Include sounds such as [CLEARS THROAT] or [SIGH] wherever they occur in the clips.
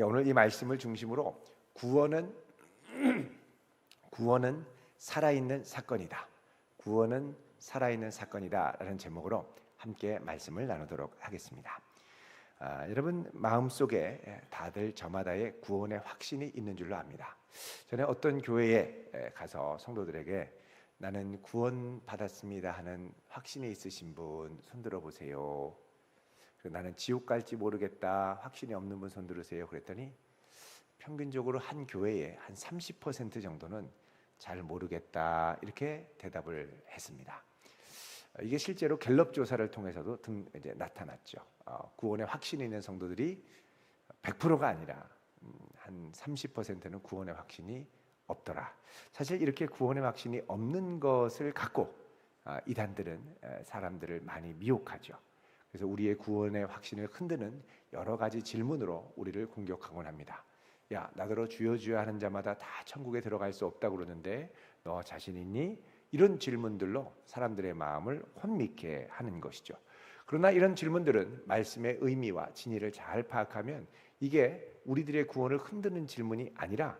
예, 오늘 이 말씀을 중심으로 구원은 [CLEARS THROAT] 구원은 살아있는 사건이다. 구원은 살아있는 사건이다라는 제목으로 함께 말씀을 나누도록 하겠습니다. 아, 여러분 마음 속에 다들 저마다의 구원의 확신이 있는 줄로 압니다. 전에 어떤 교회에 가서 성도들에게 나는 구원 받았습니다 하는 확신이 있으신 분 손들어 보세요. 나는 지옥 갈지 모르겠다 확신이 없는 분 손 들으세요. 그랬더니 평균적으로 한 교회에 한 30% 정도는 잘 모르겠다 이렇게 대답을 했습니다. 이게 실제로 갤럽 조사를 통해서도 등 이제 나타났죠. 어, 구원에 확신이 있는 성도들이 100%가 아니라 음, 한 30%는 구원의 확신이 없더라. 사실 이렇게 구원의 확신이 없는 것을 갖고 아, 이단들은 사람들을 많이 미혹하죠. 그래서 우리의 구원의 확신을 흔드는 여러 가지 질문으로 우리를 공격하곤 합니다. 야, 나더러 주여 주여 하는 자마다 다 천국에 들어갈 수 없다고 그러는데 너 자신 있니? 이런 질문들로 사람들의 마음을 혼미케 하는 것이죠. 그러나 이런 질문들은 말씀의 의미와 진리를 잘 파악하면 이게 우리들의 구원을 흔드는 질문이 아니라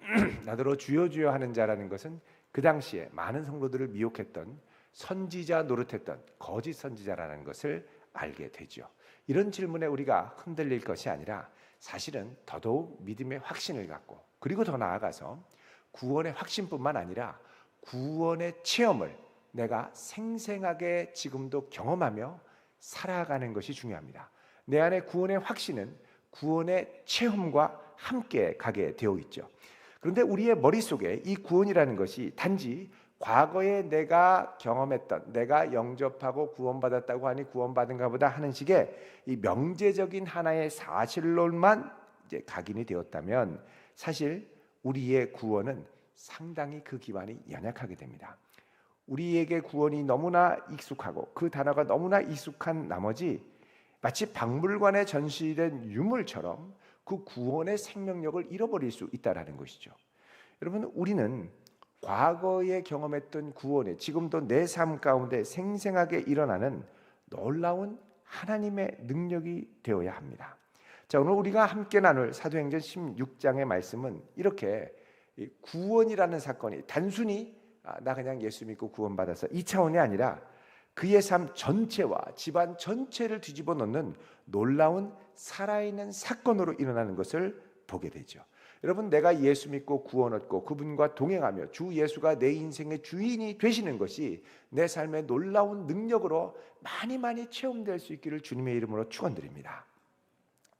[CLEARS THROAT] 나더러 주여 주여 하는 자라는 것은 그 당시에 많은 성도들을 미혹했던 선지자 노릇했던 거짓 선지자라는 것을 알게 되죠. 이런 질문에 우리가 흔들릴 것이 아니라 사실은 더더욱 믿음의 확신을 갖고 그리고 더 나아가서 구원의 확신뿐만 아니라 구원의 체험을 내가 생생하게 지금도 경험하며 살아가는 것이 중요합니다. 내 안에 구원의 확신은 구원의 체험과 함께 가게 되어 있죠. 그런데 우리의 머릿속에 이 구원이라는 것이 단지 과거에 내가 경험했던 내가 영접하고 구원받았다고 하니 구원받은가 보다 하는 식의 이 명제적인 하나의 사실론만 이제 각인이 되었다면 사실 우리의 구원은 상당히 그 기반이 연약하게 됩니다. 우리에게 구원이 너무나 익숙하고 그 단어가 너무나 익숙한 나머지 마치 박물관에 전시된 유물처럼 그 구원의 생명력을 잃어버릴 수 있다라는 것이죠. 여러분 우리는 과거에 경험했던 구원에 지금도 내 삶 가운데 생생하게 일어나는 놀라운 하나님의 능력이 되어야 합니다. 자, 오늘 우리가 함께 나눌 사도행전 16장의 말씀은 이렇게 구원이라는 사건이 단순히 아, 나 그냥 예수 믿고 구원받아서 이 차원이 아니라 그의 삶 전체와 집안 전체를 뒤집어 놓는 놀라운 살아있는 사건으로 일어나는 것을 보게 되죠. 여러분 내가 예수 믿고 구원 얻고 그분과 동행하며 주 예수가 내 인생의 주인이 되시는 것이 내 삶의 놀라운 능력으로 많이 많이 체험될 수 있기를 주님의 이름으로 축원드립니다.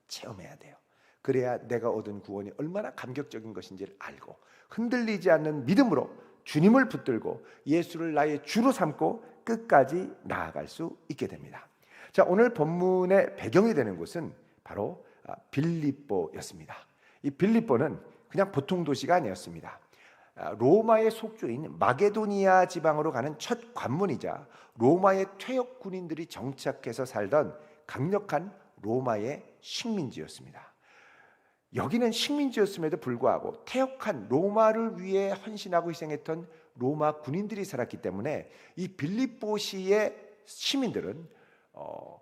체험해야 돼요. 그래야 내가 얻은 구원이 얼마나 감격적인 것인지를 알고 흔들리지 않는 믿음으로 주님을 붙들고 예수를 나의 주로 삼고 끝까지 나아갈 수 있게 됩니다. 자, 오늘 본문의 배경이 되는 곳은 바로 아, 빌립보였습니다. 이 빌립보는 그냥 보통 도시가 아니었습니다. 아, 로마의 속주인 마게도니아 지방으로 가는 첫 관문이자 로마의 퇴역 군인들이 정착해서 살던 강력한 로마의 식민지였습니다. 여기는 식민지였음에도 불구하고 퇴역한 로마를 위해 헌신하고 희생했던 로마 군인들이 살았기 때문에 이 빌립보시의 시민들은 어,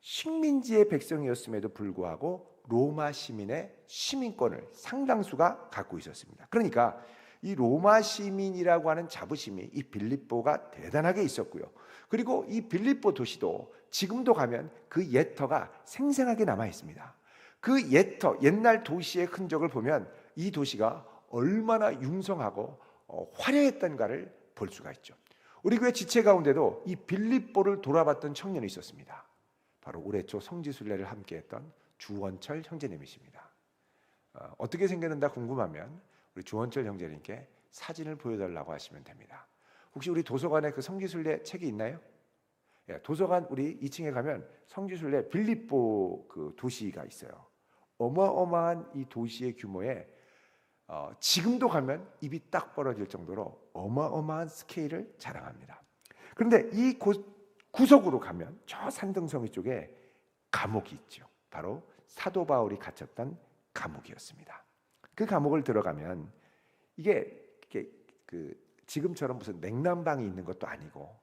식민지의 백성이었음에도 불구하고 로마 시민의 시민권을 상당수가 갖고 있었습니다. 그러니까 이 로마 시민이라고 하는 자부심이 이 빌립보가 대단하게 있었고요. 그리고 이 빌립보 도시도 지금도 가면 그 옛터가 생생하게 남아 있습니다. 그 옛터, 옛날 도시의 흔적을 보면 이 도시가 얼마나 융성하고 어, 화려했던가를 볼 수가 있죠. 우리 교회 지체 가운데도 이 빌립보를 돌아봤던 청년이 있었습니다. 바로 올해 초 성지순례를 함께했던 주원철 형제님이십니다. 어, 떻게 생겼는가 궁금하면 우리 주원철 형제님께 사진을 보여달라고 하시면 됩니다. 혹시 우리 도서관에 그 성지순례 책이 있나요? 예, 도서관 우리 2층에 가면 성지순례 빌립보 그 도시가 있어요. 어마어마한 이 도시의 규모에 어, 지금도 가면 입이 딱 벌어질 정도로 어마어마한 스케일을 자랑합니다. 그런데 이 구석으로 가면 저 산등성이 쪽에 감옥이 있죠. 바로 사도 바울이 갇혔던 감옥이었습니다. 그 감옥을 들어가면 이게, 그 지금처럼 무슨 냉난방이 있는 것도 아니고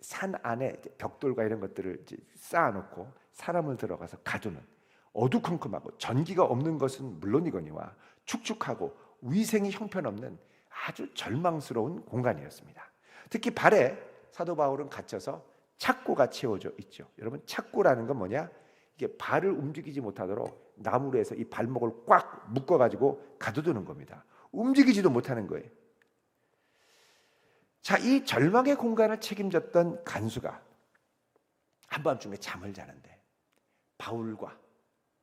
산 안에 벽돌과 이런 것들을 쌓아놓고 사람을 들어가서 가두는 어두컴컴하고 전기가 없는 것은 물론이거니와 축축하고 위생이 형편없는 아주 절망스러운 공간이었습니다. 특히 발에 사도 바울은 갇혀서 착고가 채워져 있죠. 여러분 착고라는 건 뭐냐? 이게 발을 움직이지 못하도록 나무로 해서 이 발목을 꽉 묶어 가지고 가둬두는 겁니다. 움직이지도 못하는 거예요. 자, 이 절망의 공간을 책임졌던 간수가 한밤중에 잠을 자는데 바울과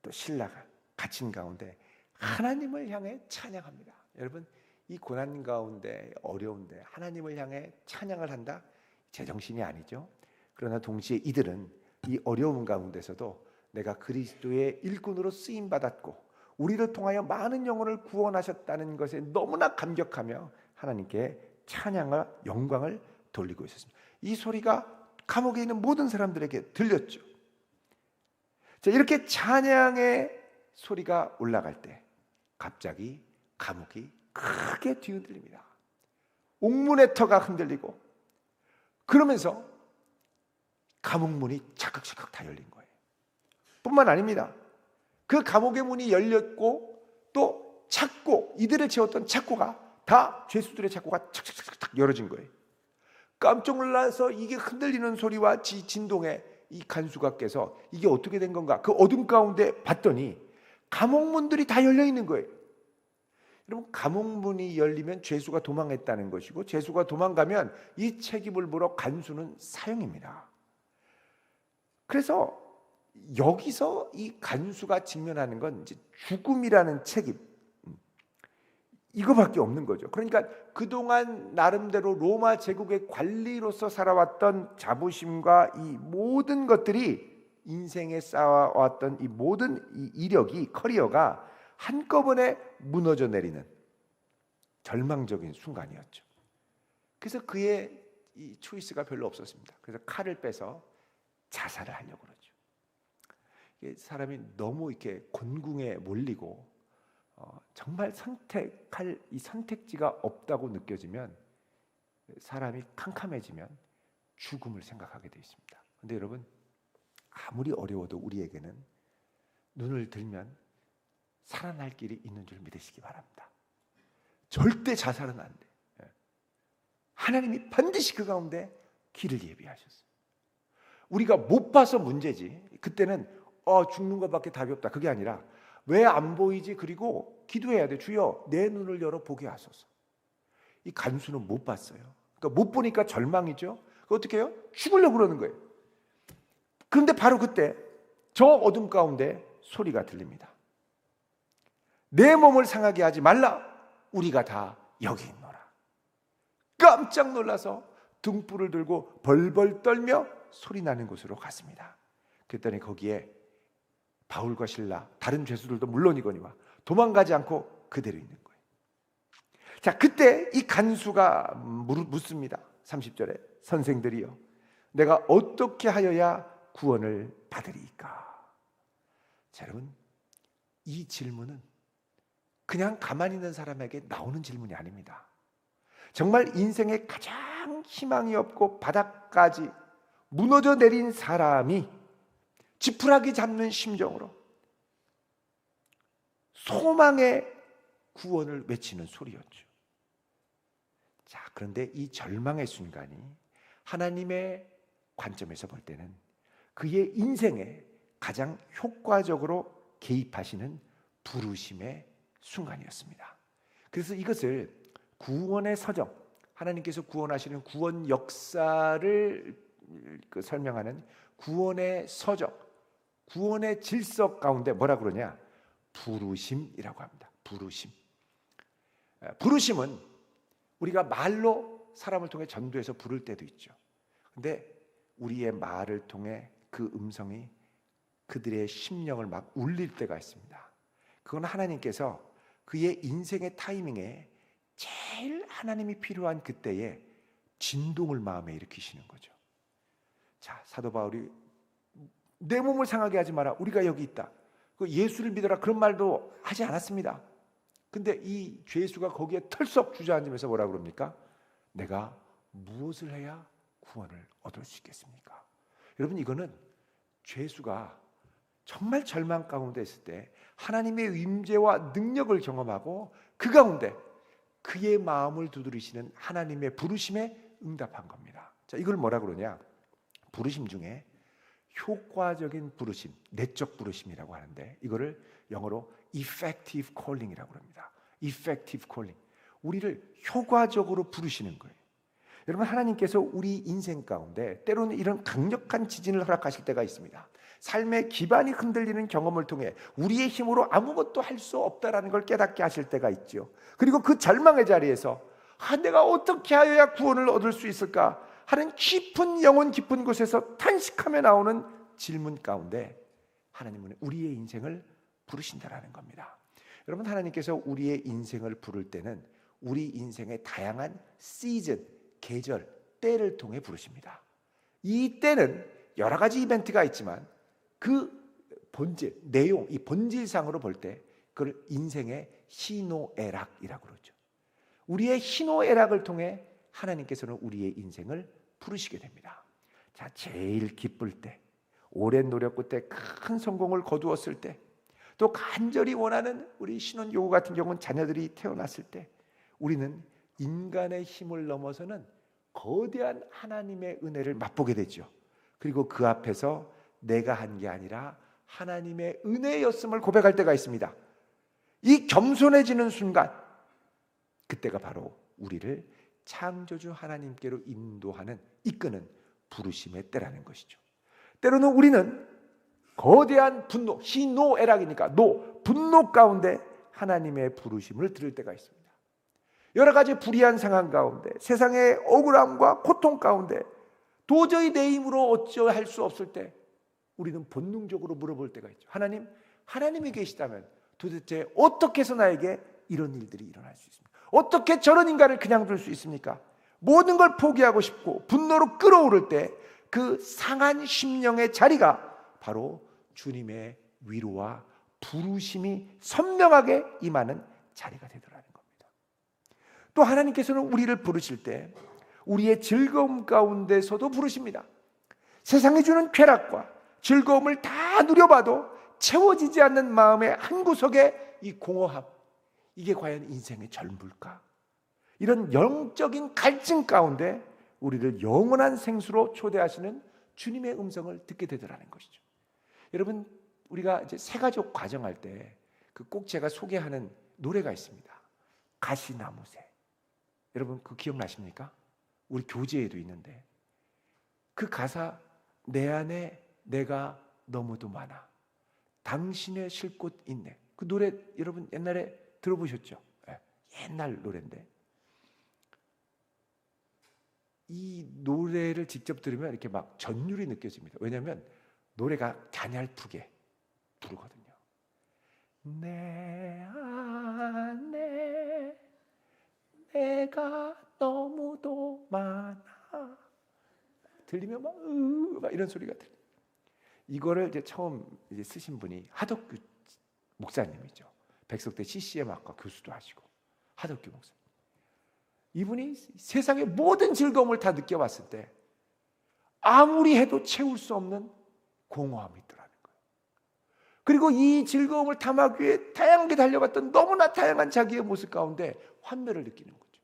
또 신라가 갇힌 가운데 하나님을 향해 찬양합니다. 여러분 이 고난 가운데 어려운데 하나님을 향해 찬양을 한다 제정신이 아니죠. 그러나 동시에 이들은 이 어려운 가운데서도 내가 그리스도의 일꾼으로 쓰임 받았고 우리를 통하여 많은 영혼을 구원하셨다는 것에 너무나 감격하며 하나님께 찬양과 영광을 돌리고 있었습니다. 이 소리가 감옥에 있는 모든 사람들에게 들렸죠. 자, 이렇게 찬양의 소리가 올라갈 때 갑자기 감옥이 크게 뒤흔들립니다. 옥문의 터가 흔들리고 그러면서 감옥 문이 차깍차깍 다 열린 거예요. 뿐만 아닙니다. 그 감옥의 문이 열렸고 또 찾고 이들을 채웠던 찾고가 다 죄수들의 찾고가 착착착착 열어진 거예요. 깜짝 놀라서 이게 흔들리는 소리와 지 진동에 이 간수가 깨서 이게 어떻게 된 건가? 그 어둠 가운데 봤더니 감옥 문들이 다 열려 있는 거예요. 여러분 감옥 문이 열리면 죄수가 도망했다는 것이고 죄수가 도망가면 이 책임을 물어 간수는 사형입니다. 그래서 여기서 이 간수가 직면하는 건 이제 죽음이라는 책임 음, 이거밖에 없는 거죠. 그러니까 그동안 나름대로 로마 제국의 관리로서 살아왔던 자부심과 이 모든 것들이 인생에 쌓아왔던 이 모든 이 이력이 커리어가 한꺼번에 무너져 내리는 절망적인 순간이었죠. 그래서 그의 이 초이스가 별로 없었습니다. 그래서 칼을 빼서 자살을 하려고. 사람이 너무 이렇게 곤궁에 몰리고 어, 정말 선택할 이 선택지가 없다고 느껴지면 사람이 캄캄해지면 죽음을 생각하게 되어 있습니다. 근데 여러분 아무리 어려워도 우리에게는 눈을 들면 살아날 길이 있는 줄 믿으시기 바랍니다. 절대 자살은 안 돼. 예. 하나님이 반드시 그 가운데 길을 예비하셨어요. 우리가 못 봐서 문제지. 그때는 어 죽는 것밖에 답이 없다. 그게 아니라 왜 안 보이지? 그리고 기도해야 돼. 주여 내 눈을 열어 보게 하소서. 이 간수는 못 봤어요. 그러니까 못 보니까 절망이죠. 그 어떻게 해요? 죽으려고 그러는 거예요. 그런데 바로 그때 저 어둠 가운데 소리가 들립니다. 내 몸을 상하게 하지 말라. 우리가 다 여기 있노라. 깜짝 놀라서 등불을 들고 벌벌 떨며 소리 나는 곳으로 갔습니다. 그랬더니 거기에 바울과 신라 다른 죄수들도 물론이거니와 도망가지 않고 그대로 있는 거예요. 자, 그때 이 간수가 묻습니다. 30절에 선생들이요. 내가 어떻게 하여야 구원을 받으리까? 자, 여러분 이 질문은 그냥 가만히 있는 사람에게 나오는 질문이 아닙니다. 정말 인생에 가장 희망이 없고 바닥까지 무너져 내린 사람이 지푸라기 잡는 심정으로 소망의 구원을 외치는 소리였죠. 자, 그런데 이 절망의 순간이 하나님의 관점에서 볼 때는 그의 인생에 가장 효과적으로 개입하시는 부르심의 순간이었습니다. 그래서 이것을 구원의 서정, 하나님께서 구원하시는 구원 역사를 그 설명하는 구원의 서적, 구원의 질서 가운데 뭐라 그러냐? 부르심이라고 합니다. 부르심. 부르심은 우리가 말로 사람을 통해 전도해서 부를 때도 있죠. 근데 우리의 말을 통해 그 음성이 그들의 심령을 막 울릴 때가 있습니다. 그건 하나님께서 그의 인생의 타이밍에 제일 하나님이 필요한 그때에 진동을 마음에 일으키시는 거죠. 자, 사도 바울이 내 몸을 상하게 하지 마라. 우리가 여기 있다. 그 예수를 믿어라. 그런 말도 하지 않았습니다. 근데 이 죄수가 거기에 털썩 주저앉으면서 뭐라 그럽니까? 내가 무엇을 해야 구원을 얻을 수 있겠습니까? 여러분 이거는 죄수가 정말 절망 가운데 있을 때 하나님의 임재와 능력을 경험하고 그 가운데 그의 마음을 두드리시는 하나님의 부르심에 응답한 겁니다. 자, 이걸 뭐라 그러냐? 부르심 중에 효과적인 부르심, 내적 부르심이라고 하는데 이거를 영어로 effective calling이라고 합니다. effective calling. 우리를 효과적으로 부르시는 거예요. 여러분 하나님께서 우리 인생 가운데 때로는 이런 강력한 지진을 허락하실 때가 있습니다. 삶의 기반이 흔들리는 경험을 통해 우리의 힘으로 아무것도 할 수 없다라는 걸 깨닫게 하실 때가 있죠. 그리고 그 절망의 자리에서 아, 내가 어떻게 하여야 구원을 얻을 수 있을까 하는 깊은 영혼 깊은 곳에서 탄식하며 나오는 질문 가운데 하나님은 우리의 인생을 부르신다라는 겁니다. 여러분 하나님께서 우리의 인생을 부를 때는 우리 인생의 다양한 시즌, 계절, 때를 통해 부르십니다. 이 때는 여러 가지 이벤트가 있지만 그 본질, 내용, 이 본질상으로 볼 때 그걸 인생의 희노애락이라고 그러죠. 우리의 희노애락을 통해 하나님께서는 우리의 인생을 부르시게 됩니다. 자, 제일 기쁠 때, 오랜 노력 끝에 큰 성공을 거두었을 때, 또 간절히 원하는 우리 신혼 요구 같은 경우는 자녀들이 태어났을 때, 우리는 인간의 힘을 넘어서는 거대한 하나님의 은혜를 맛보게 되죠. 그리고 그 앞에서 내가 한 게 아니라 하나님의 은혜였음을 고백할 때가 있습니다. 이 겸손해지는 순간, 그때가 바로 우리를 창조주 하나님께로 인도하는 이끄는 부르심의 때라는 것이죠. 때로는 우리는 거대한 분노, 희노애락이니까 노, 분노 가운데 하나님의 부르심을 들을 때가 있습니다. 여러 가지 불의한 상황 가운데 세상의 억울함과 고통 가운데 도저히 내 힘으로 어찌할 수 없을 때 우리는 본능적으로 물어볼 때가 있죠. 하나님, 하나님이 계시다면 도대체 어떻게 해서 나에게 이런 일들이 일어날 수 있습니까? 어떻게 저런 인간을 그냥 둘 수 있습니까? 모든 걸 포기하고 싶고 분노로 끌어오를 때 그 상한 심령의 자리가 바로 주님의 위로와 부르심이 선명하게 임하는 자리가 되더라는 겁니다. 또 하나님께서는 우리를 부르실 때 우리의 즐거움 가운데서도 부르십니다. 세상이 주는 쾌락과 즐거움을 다 누려봐도 채워지지 않는 마음의 한 구석에 이 공허함, 이게 과연 인생의 전부일까? 이런 영적인 갈증 가운데 우리를 영원한 생수로 초대하시는 주님의 음성을 듣게 되더라는 것이죠. 여러분, 우리가 이제 새가족 과정할 때 그 꼭 제가 소개하는 노래가 있습니다. 가시나무새. 여러분 그 기억나십니까? 우리 교재에도 있는데 그 가사 내 안에 내가 너무도 많아. 당신의 쉴곳 있네. 그 노래 여러분 옛날에 들어보셨죠? 예, 옛날 노래인데 이 노래를 직접 들으면 이렇게 막 전율이 느껴집니다. 왜냐하면 노래가 가냘프게 부르거든요. 내 안에 내가 너무도 많아. 들리면 막, 으, 막 이런 소리가 들려. 이거를 이제 처음 이제 쓰신 분이 하덕규 목사님이죠. 백석대 CCM 학과 교수도 하시고 하덕규 목사. 이분이 세상의 모든 즐거움을 다 느껴봤을 때 아무리 해도 채울 수 없는 공허함이 있더라는 거예요. 그리고 이 즐거움을 담아기 위해 다양하게 달려갔던 너무나 다양한 자기의 모습 가운데 환멸을 느끼는 거죠.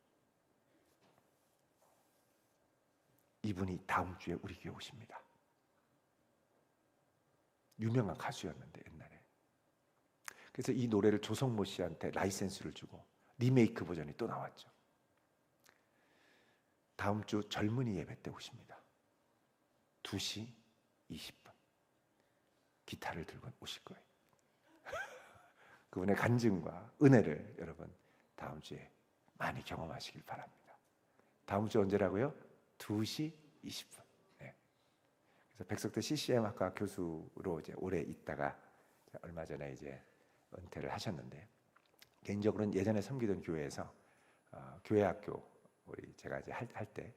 이분이 다음 주에 우리 교회 오십니다. 유명한 가수였는데 옛날에. 그래서 이 노래를 조성모 씨한테 라이센스를 주고 리메이크 버전이 또 나왔죠. 다음 주 젊은이 예배 때 오십니다. 2시 20분. 기타를 들고 오실 거예요. [LAUGHS] 그분의 간증과 은혜를 여러분 다음 주에 많이 경험하시길 바랍니다. 다음 주 언제라고요? 2시 20분. 네. 그래서 백석대 CCM 학과 교수로 이제 오래 있다가 얼마 전에 이제 은퇴를 하셨는데 개인적으로는 예전에 섬기던 교회에서 어, 교회 학교 우리 제가 이제 할때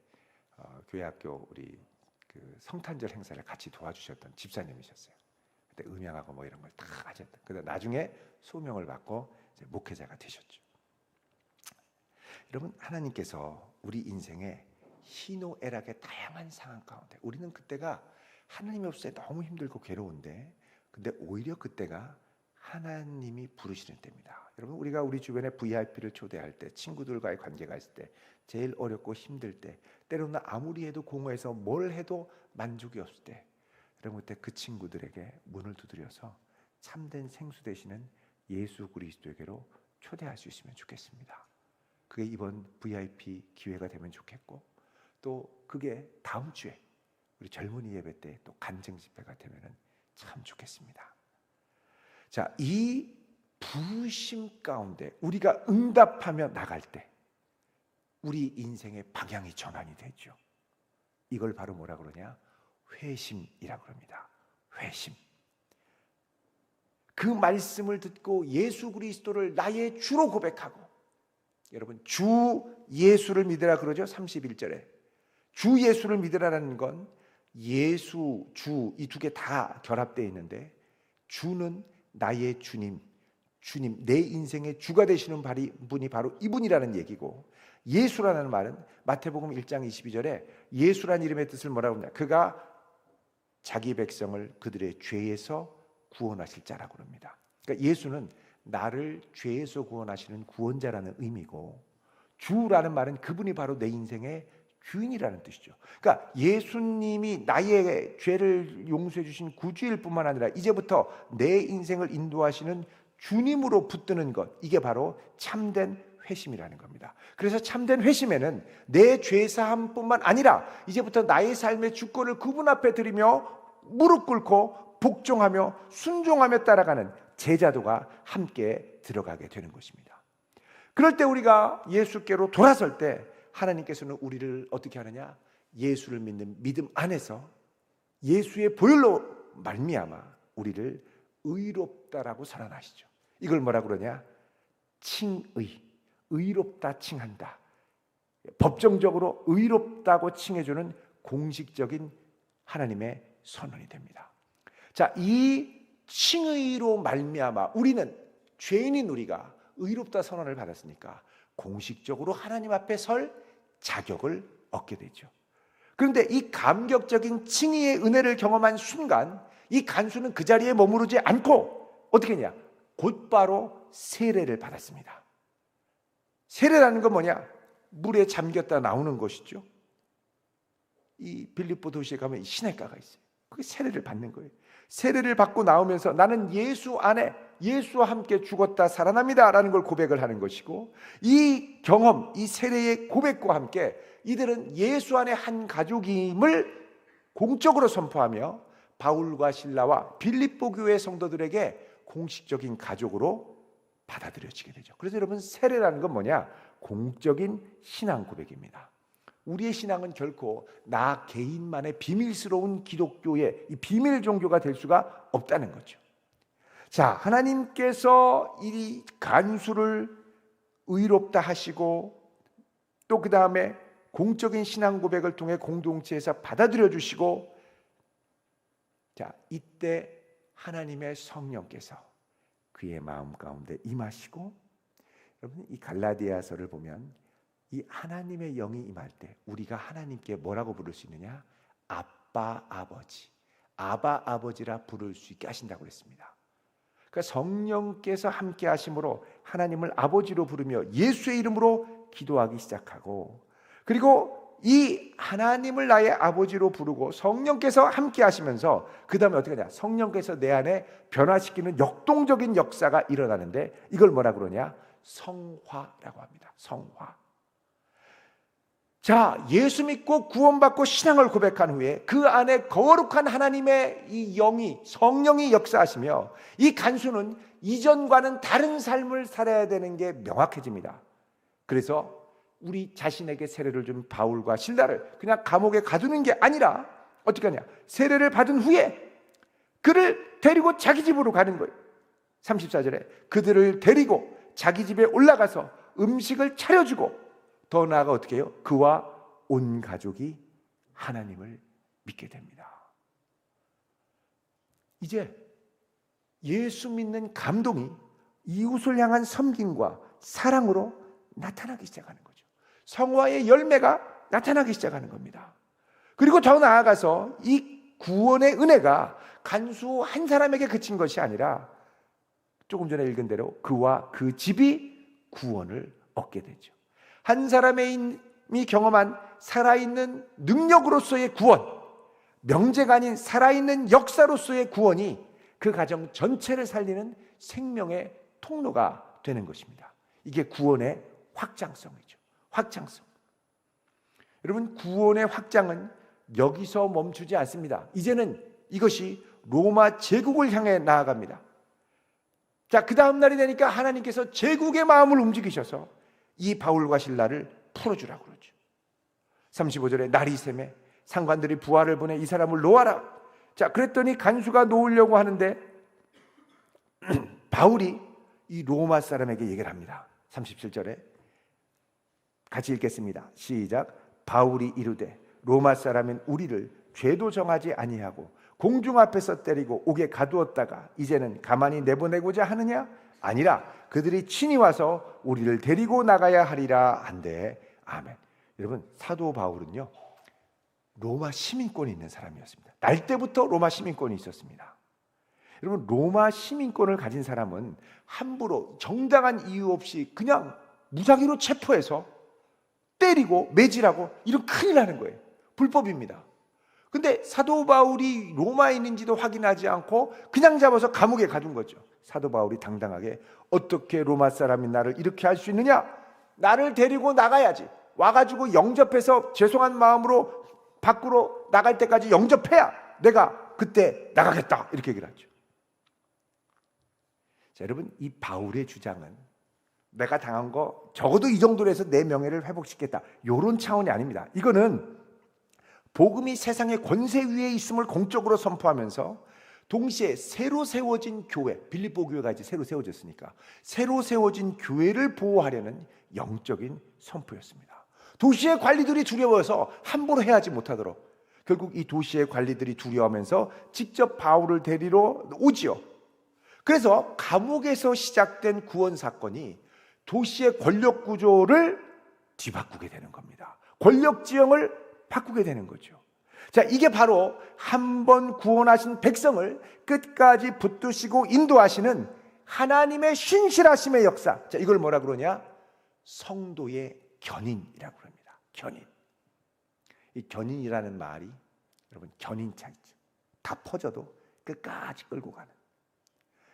어, 교회 학교 우리 그 성탄절 행사를 같이 도와주셨던 집사님이셨어요. 그때 음향하고 뭐 이런 걸 다 하셨다. 근데 나중에 소명을 받고 목회자가 되셨죠. 여러분 하나님께서 우리 인생에 희노애락의 다양한 상황 가운데 우리는 그때가 하나님 없이 너무 힘들고 괴로운데 근데 오히려 그때가 하나님이 부르시는 때입니다. 여러분 우리가 우리 주변에 VIP를 초대할 때 친구들과의 관계가 있을 때 제일 어렵고 힘들 때 때로는 아무리 해도 공허해서 뭘 해도 만족이 없을 때 여러분 그때 그 친구들에게 문을 두드려서 참된 생수 되시는 예수 그리스도에게로 초대할 수 있으면 좋겠습니다. 그게 이번 VIP 기회가 되면 좋겠고 또 그게 다음 주에 우리 젊은이 예배 때 또 간증 집회가 되면은 참 좋겠습니다. 자, 이 부심 가운데 우리가 응답하며 나갈 때 우리 인생의 방향이 전환이 되죠. 이걸 바로 뭐라 그러냐? 회심이라 그럽니다. 회심. 그 말씀을 듣고 예수 그리스도를 나의 주로 고백하고 여러분 주 예수를 믿으라 그러죠. 31절에. 주 예수를 믿으라는 건 예수, 주 이 두 개 다 결합되어 있는데 주는 나의 주님, 주님 내 인생의 주가 되시는 분이 바로 이분이라는 얘기고 예수라는 말은 마태복음 1장 22절에 예수란 이름의 뜻을 뭐라고 하냐? 그가 자기 백성을 그들의 죄에서 구원하실 자라고 합니다. 그러니까 예수는 나를 죄에서 구원하시는 구원자라는 의미고 주라는 말은 그분이 바로 내 인생의 주인이라는 뜻이죠. 그러니까 예수님이 나의 죄를 용서해 주신 구주일 뿐만 아니라 이제부터 내 인생을 인도하시는 주님으로 붙드는 것 이게 바로 참된 회심이라는 겁니다. 그래서 참된 회심에는 내 죄사함뿐만 아니라 이제부터 나의 삶의 주권을 그분 앞에 드리며 무릎 꿇고 복종하며 순종하며 따라가는 제자도가 함께 들어가게 되는 것입니다. 그럴 때 우리가 예수께로 돌아설 때 하나님께서는 우리를 어떻게 하느냐? 예수를 믿는 믿음 안에서 예수의 보혈로 말미암아 우리를 의롭다라고 선언하시죠. 이걸 뭐라 그러냐? 칭의. 의롭다 칭한다. 법정적으로 의롭다고 칭해주는 공식적인 하나님의 선언이 됩니다. 자, 이 칭의로 말미암아 우리는 죄인인 우리가 의롭다 선언을 받았으니까 공식적으로 하나님 앞에 설 자격을 얻게 되죠. 그런데 이 감격적인 칭의의 은혜를 경험한 순간 이 간수는 그 자리에 머무르지 않고 어떻게 했냐? 곧바로 세례를 받았습니다. 세례라는 건 뭐냐? 물에 잠겼다 나오는 것이죠. 이 빌립보 도시에 가면 시내가가 있어요. 그게 세례를 받는 거예요. 세례를 받고 나오면서 나는 예수 안에 예수와 함께 죽었다 살아납니다라는 걸 고백을 하는 것이고 이 경험, 이 세례의 고백과 함께 이들은 예수 안에 한 가족임을 공적으로 선포하며 바울과 신라와 빌립보 교회 성도들에게 공식적인 가족으로 받아들여지게 되죠. 그래서 여러분 세례라는 건 뭐냐? 공적인 신앙 고백입니다. 우리의 신앙은 결코 나 개인만의 비밀스러운 기독교의 이 비밀 종교가 될 수가 없다는 거죠. 자, 하나님께서 이 간수를 의롭다 하시고 또 그 다음에 공적인 신앙 고백을 통해 공동체에서 받아들여 주시고 자, 이때 하나님의 성령께서 그의 마음 가운데 임하시고 여러분 이 갈라디아서를 보면 이 하나님의 영이 임할 때 우리가 하나님께 뭐라고 부를 수 있느냐? 아빠 아버지. 아바 아버지라 부를 수 있게 하신다고 그랬습니다. 그러니까 성령께서 함께 하심으로 하나님을 아버지로 부르며 예수의 이름으로 기도하기 시작하고 그리고 이 하나님을 나의 아버지로 부르고 성령께서 함께 하시면서 그 다음에 어떻게 하냐? 성령께서 내 안에 변화시키는 역동적인 역사가 일어나는데 이걸 뭐라 그러냐? 성화라고 합니다. 성화 자, 예수 믿고 구원받고 신앙을 고백한 후에 그 안에 거룩한 하나님의 이 영이 성령이 역사하시며 이 간수는 이전과는 다른 삶을 살아야 되는 게 명확해집니다. 그래서 우리 자신에게 세례를 준 바울과 신라를 그냥 감옥에 가두는 게 아니라 어떻게 하냐? 세례를 받은 후에 그를 데리고 자기 집으로 가는 거예요. 34절에 그들을 데리고 자기 집에 올라가서 음식을 차려주고 더 나아가 어떻게 해요? 그와 온 가족이 하나님을 믿게 됩니다. 이제 예수 믿는 감동이 이웃을 향한 섬김과 사랑으로 나타나기 시작하는 거죠. 성화의 열매가 나타나기 시작하는 겁니다. 그리고 더 나아가서 이 구원의 은혜가 간수 한 사람에게 그친 것이 아니라 조금 전에 읽은 대로 그와 그 집이 구원을 얻게 되죠. 한 사람이 경험한 살아있는 능력으로서의 구원, 명제가 아닌 살아있는 역사로서의 구원이 그 가정 전체를 살리는 생명의 통로가 되는 것입니다. 이게 구원의 확장성이죠. 확장성. 여러분, 구원의 확장은 여기서 멈추지 않습니다. 이제는 이것이 로마 제국을 향해 나아갑니다. 자, 그 다음 날이 되니까 하나님께서 제국의 마음을 움직이셔서 이 바울과 신라를 풀어주라고 그러죠. 35절에 날이 샘에 상관들이 부하를 보내 이 사람을 놓아라. 자, 그랬더니 간수가 놓으려고 하는데 [CLEARS THROAT] 바울이 이 로마 사람에게 얘기를 합니다. 37절에 같이 읽겠습니다. 시작. 바울이 이르되 로마 사람은 우리를 죄도 정하지 아니하고 공중 앞에서 때리고 옥에 가두었다가 이제는 가만히 내보내고자 하느냐? 아니라 그들이 친히 와서 우리를 데리고 나가야 하리라 한데 아멘. 여러분 사도 바울은요 로마 시민권이 있는 사람이었습니다. 날 때부터 로마 시민권이 있었습니다. 여러분 로마 시민권을 가진 사람은 함부로 정당한 이유 없이 그냥 무작위로 체포해서 때리고 매질하고 이런 큰일 나는 거예요. 불법입니다. 근데 사도 바울이 로마인인지도 확인하지 않고 그냥 잡아서 감옥에 가둔 거죠. 사도 바울이 당당하게 어떻게 로마 사람이 나를 이렇게 할 수 있느냐? 나를 데리고 나가야지. 와가지고 영접해서 죄송한 마음으로 밖으로 나갈 때까지 영접해야 내가 그때 나가겠다. 이렇게 얘기를 하죠. 자, 여러분, 이 바울의 주장은 내가 당한 거 적어도 이 정도로 해서 내 명예를 회복시켰다. 요런 차원이 아닙니다. 이거는 복음이 세상의 권세 위에 있음을 공적으로 선포하면서 동시에 새로 세워진 교회, 빌립보 교회가 이제 새로 세워졌으니까 새로 세워진 교회를 보호하려는 영적인 선포였습니다. 도시의 관리들이 두려워서 함부로 해하지 못하도록 결국 이 도시의 관리들이 두려워하면서 직접 바울을 데리러 오지요. 그래서 감옥에서 시작된 구원 사건이 도시의 권력 구조를 뒤바꾸게 되는 겁니다. 권력 지형을 바꾸게 되는 거죠. 자, 이게 바로 한 번 구원하신 백성을 끝까지 붙드시고 인도하시는 하나님의 신실하심의 역사. 자, 이걸 뭐라 그러냐? 성도의 견인이라고 합니다. 견인. 이 견인이라는 말이 여러분 견인창이죠. 다 퍼져도 끝까지 끌고 가는.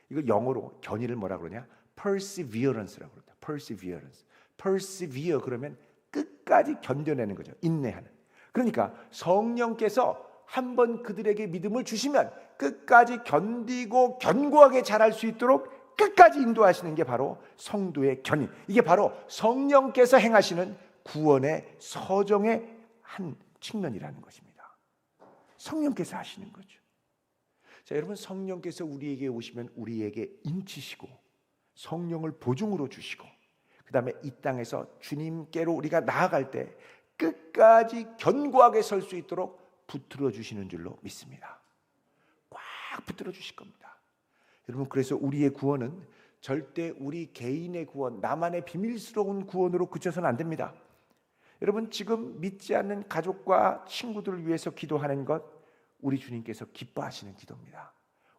이거 영어로 견인을 뭐라 그러냐? perseverance라고 그럽니다. perseverance. persevere 그러면 끝까지 견뎌내는 거죠. 인내하는. 그러니까 성령께서 한번 그들에게 믿음을 주시면 끝까지 견디고 견고하게 자랄 수 있도록 끝까지 인도하시는 게 바로 성도의 견인. 이게 바로 성령께서 행하시는 구원의 서정의 한 측면이라는 것입니다. 성령께서 하시는 거죠. 자, 여러분 성령께서 우리에게 오시면 우리에게 인치시고 성령을 보증으로 주시고 그다음에 이 땅에서 주님께로 우리가 나아갈 때 끝까지 견고하게 설 수 있도록 붙들어 주시는 줄로 믿습니다. 꽉 붙들어 주실 겁니다. 여러분 그래서 우리의 구원은 절대 우리 개인의 구원, 나만의 비밀스러운 구원으로 그쳐서는 안 됩니다. 여러분 지금 믿지 않는 가족과 친구들을 위해서 기도하는 것 우리 주님께서 기뻐하시는 기도입니다.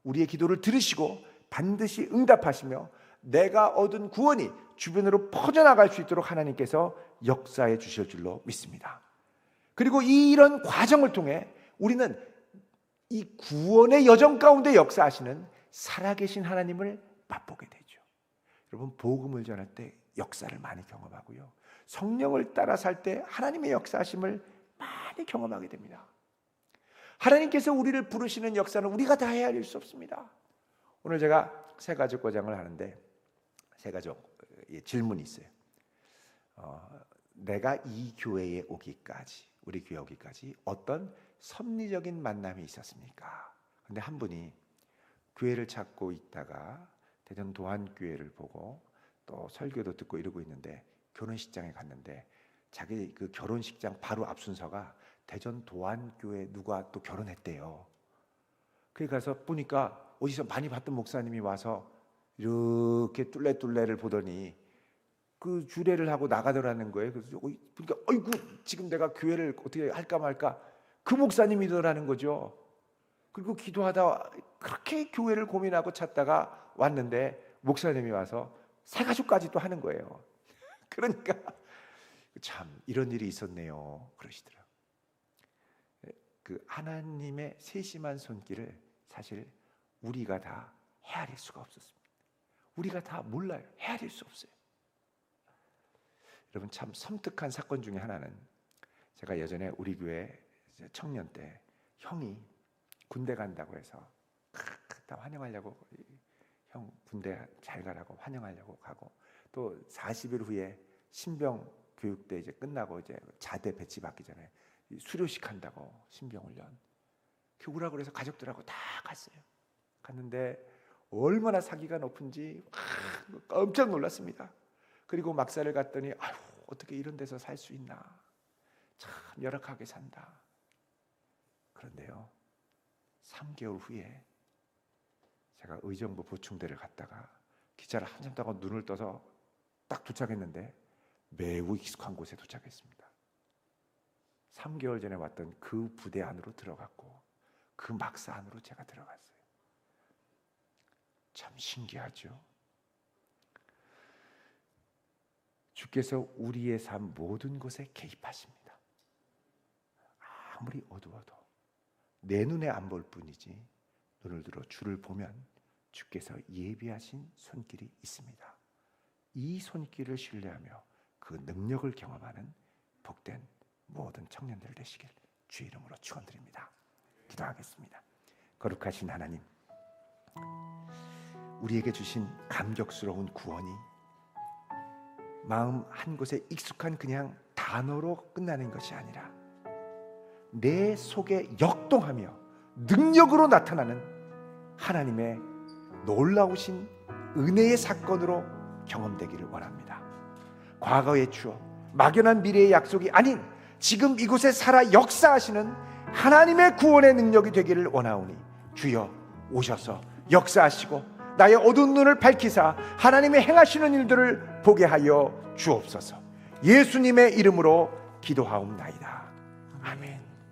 우리의 기도를 들으시고 반드시 응답하시며 내가 얻은 구원이 주변으로 퍼져나갈 수 있도록 하나님께서 역사해 주실 줄로 믿습니다. 그리고 이런 과정을 통해 우리는 이 구원의 여정 가운데 역사하시는 살아계신 하나님을 맛보게 되죠. 여러분 복음을 전할 때 역사를 많이 경험하고요. 성령을 따라 살 때 하나님의 역사하심을 많이 경험하게 됩니다. 하나님께서 우리를 부르시는 역사는 우리가 다 헤아릴 수 없습니다. 오늘 제가 세 가지 과장을 하는데 세 가지 질문이 있어요. 어, 내가 이 교회에 오기까지 우리 교회 오기까지 어떤 섭리적인 만남이 있었습니까? 근데 한 분이 교회를 찾고 있다가 대전 도안교회를 보고 또 설교도 듣고 이러고 있는데 결혼식장에 갔는데 자기 그 결혼식장 바로 앞 순서가 대전 도안교회 누가 또 결혼했대요. 그래 가서 보니까 어디서 많이 봤던 목사님이 와서 이렇게 뚫레뚫레를 보더니 그 주례를 하고 나가더라는 거예요. 그래서 그러니까 어이구 지금 내가 교회를 어떻게 할까 말까 그 목사님이더라는 거죠. 그리고 기도하다 그렇게 교회를 고민하고 찾다가 왔는데 목사님이 와서 새 가족까지 또 하는 거예요. [LAUGHS] 그러니까 참 이런 일이 있었네요. 그러시더라고요. 그 하나님의 세심한 손길을 사실 우리가 다 헤아릴 수가 없었습니다. 우리가 다 몰라요. 헤아릴 수 없어요. 여러분 참 섬뜩한 사건 중에 하나는 제가 예전에 우리 교회 청년 때 형이 군대 간다고 해서 다 환영하려고 형 군대 잘 가라고 환영하려고 가고 또 40일 후에 신병 교육대 이제 끝나고 이제 자대 배치 받기 전에 수료식 한다고 신병 훈련 교구라고 그래서 가족들하고 다 갔어요. 갔는데 얼마나 사기가 높은지 깜짝 놀랐습니다. 그리고 막사를 갔더니 아유 어떻게 이런 데서 살 수 있나 참 열악하게 산다. 그런데요 3개월 후에 제가 의정부 보충대를 갔다가 기차를 한참 타고 눈을 떠서 딱 도착했는데 매우 익숙한 곳에 도착했습니다. 3개월 전에 왔던 그 부대 안으로 들어갔고 그 막사 안으로 제가 들어갔어요. 참 신기하죠. 주께서 우리의 삶 모든 곳에 개입하십니다. 아무리 어두워도 내 눈에 안 볼 뿐이지 눈을 들어 주를 보면 주께서 예비하신 손길이 있습니다. 이 손길을 신뢰하며 그 능력을 경험하는 복된 모든 청년들 되시길 주 이름으로 축원드립니다. 기도하겠습니다. 거룩하신 하나님, 우리에게 주신 감격스러운 구원이 마음 한 곳에 익숙한 그냥 단어로 끝나는 것이 아니라 내 속에 역동하며 능력으로 나타나는 하나님의 놀라우신 은혜의 사건으로 경험되기를 원합니다. 과거의 추억, 막연한 미래의 약속이 아닌 지금 이곳에 살아 역사하시는 하나님의 구원의 능력이 되기를 원하오니 주여 오셔서 역사하시고 나의 어두운 눈을 밝히사 하나님의 행하시는 일들을 보게 하여 주옵소서. 예수님의 이름으로 기도하옵나이다. 아멘.